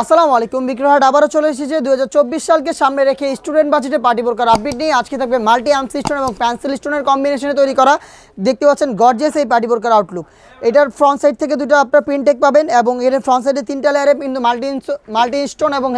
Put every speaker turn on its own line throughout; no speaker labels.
আসসালামু আলাইকুম বিক্রহাট আবারও চলে এসেছে। দু হাজার চব্বিশ সালকে সামনে রেখে স্টুডেন্ট বাজেটে পার্টি বোরকার আপডেট নিয়ে আজকে থাকবে মাল্টি আর্মস স্টোন এবং পেন্সিল স্টোনের কম্বিনেশনে তৈরি করা। দেখতে পাচ্ছেন গর্জেস এই পার্টি বোরকার আউটলুক এটার ফ্রন্ট সাইড থেকে দুটো আপনার প্রিন্টেক পাবেন এবং এর ফ্রন্ট সাইডে তিনটা লেয়ারে কিন্তু মাল্টি মাল্টি স্টোন এবং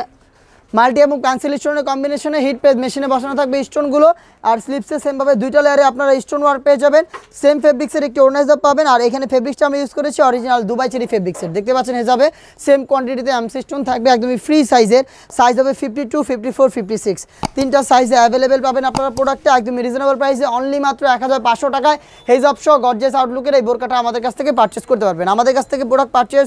মাল্টি এবং পেন্সিল স্টোনের কম্বিনেশনে হিট পেজ মেশিনে বসানো থাকবে স্টোনগুলো। আর স্লিপসে সেমভাবে দুইটা লেয়ারে আপনারা স্টোন ওয়ার্ক পেয়ে যাবেন। সেম ফেব্রিক্সের একটি অর্নাইজার পাবেন। আর এখানে ফেব্রিক্সটা আমি ইউজ করেছি অরিজিনাল দুবাই চেরি ফেব্রিক্সের দেখতে পাচ্ছেন হিসাবে সেম কোয়ান্টিটিতে এমসি স্টোন থাকবে, একদমই ফ্রি সাইজের সাইজ হবে fifty two fifty four fifty six তিনটা সাইজে অ্যাভেলেবেল পাবেন আপনারা প্রোডাক্টটা একদমই রিজনেবল প্রাইসে অনলি মাত্র এক হাজার পাঁচশো টাকায় হেজাব শো গর্জেস আউটলুকের এই বোরকাটা আমাদের কাছ থেকে পারচেস করতে পারবেন। আমাদের কাছ থেকে প্রোডাক্ট পারচেস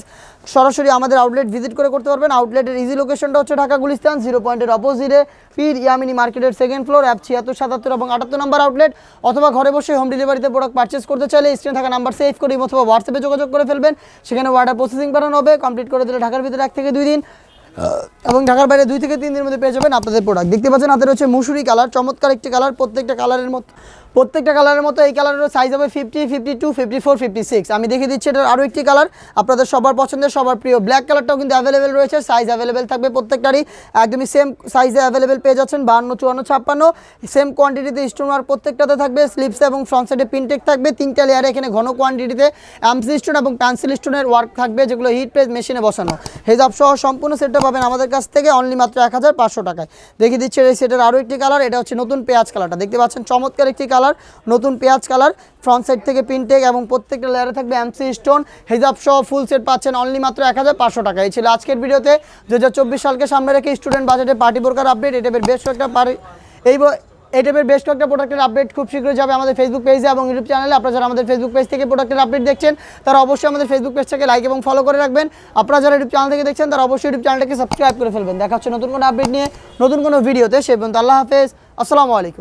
সরাসরি আমাদের আউটলেট ভিজিট করে করতে পারবেন। আউটলেটের ইজি লোকেশনটা হচ্ছে ঢাকা, গুলিস্তান জিরো পয়েন্টের অপোজিটে পীর ইয়ামিনী মার্কেটের সেকেন্ড ফ্লোর অ্যাপ ছিয়াত্তর, সাতাত্তর এবং আটাত্তর নাম্বার আউটলেট অথবা ঘরে বসে হোম ডেলিভারিতে প্রোডাক্ট পার্চেস করতে চাইলে স্ক্রিনে থাকা নাম্বার সেভ করি অথবা হোয়াটসঅ্যাপে যোগাযোগ করে ফেলবেন। সেখানে অর্ডার প্রসেসিং করানো হবে। কমপ্লিট করে দিলে ঢাকার ভিতরে এক থেকে দুই দিন। এবং ঢাকার বাইরে দুই থেকে তিন দিনের মধ্যে পেয়ে যাবেন আপনাদের প্রোডাক্ট দেখতে পাচ্ছেন হাতে রয়েছে মুসুরি কালার চমৎকার একটি কালার প্রত্যেকটা কালারের মতো প্রত্যেকটা কালারের মতো এই কালারের সাইজ হবে fifty fifty two fifty four fifty six আমি দেখিয়ে দিচ্ছি এটার আরও একটি কালার আপনাদের সবার পছন্দের, সবার প্রিয়। ব্ল্যাক কালারটাও কিন্তু অ্যাভেলেবেল রয়েছে সাইজ অ্যাভেলেবেল থাকবে প্রত্যেকটারই। একদমই সেম সাইজে অ্যাভেলেবেল পেয়ে যাচ্ছেন বান্ন চুয়ান্ন, ছাপ্পান্ন। সেম কোয়ান্টিটিতে স্টোন ওয়ার প্রত্যেকটাতে থাকবে স্লিপস এবং ফ্রন্ট সাইডে প্রিন্টেক থাকবে। তিনটা লেয়ারে এখানে ঘন কোয়ান্টিটিতে অ্যামসি স্টোন এবং পেন্সিল স্টোনের ওয়ার্ক থাকবে, যেগুলো হিট প্রেস মেশিনে বসানো। হেজাব সহ সম্পূর্ণ সেটটা পাবেন আমাদের কাছ থেকে অনলি মাত্র এক হাজার পাঁচশো টাকায়। দেখিয়ে দিচ্ছে এই সেটের আরও একটি কালার এটা হচ্ছে নতুন পেঁয়াজ কালারটা দেখতে পাচ্ছেন চমৎকার একটি কালার নতুন পেঁয়াজ কালার ফ্রন্ট সাইড থেকে প্রিন্টেক এবং প্রত্যেকটা লেয়ারে থাকবে এমসি স্টোন হিজাব সহ ফুল সেট পাচ্ছেন অনলি মাত্র এক হাজার পাঁচশো টাকা এই ছিল আজকের ভিডিওতে। দু হাজার চব্বিশ সালকে সামনে রেখে স্টুডেন্ট বাজেটে পার্টি বোরকার আপডেট এটা বেশ কয়েকটা পারি এই এই টাইপের বেশ কয়েকটা প্রোডাক্টের আপডেট খুব শীঘ্রই যাবে আমাদের ফেসবুক পেজে এবং ইউটিউব চ্যানেলে আপনারা যারা আমাদের ফেসবুক পেজ থেকে প্রোডাক্টের আপডেট দেখছেন, তারা অবশ্যই আমাদের ফেসবুক পেজ থেকে লাইক এবং ফলো করে রাখবেন। আপনারা যারা ইউটিউব চ্যানেল থেকে দেখছেন, তারা অবশ্যই ইউটিউব চ্যানেলটাকে সাবস্ক্রাইব করে ফেলবেন। দেখা হচ্ছে নতুন কোনো আপডেট নিয়ে, নতুন কোনো ভিডিওতে সে পর্যন্ত আল্লাহ হাফেজ। আসসালামু আলাইকুম।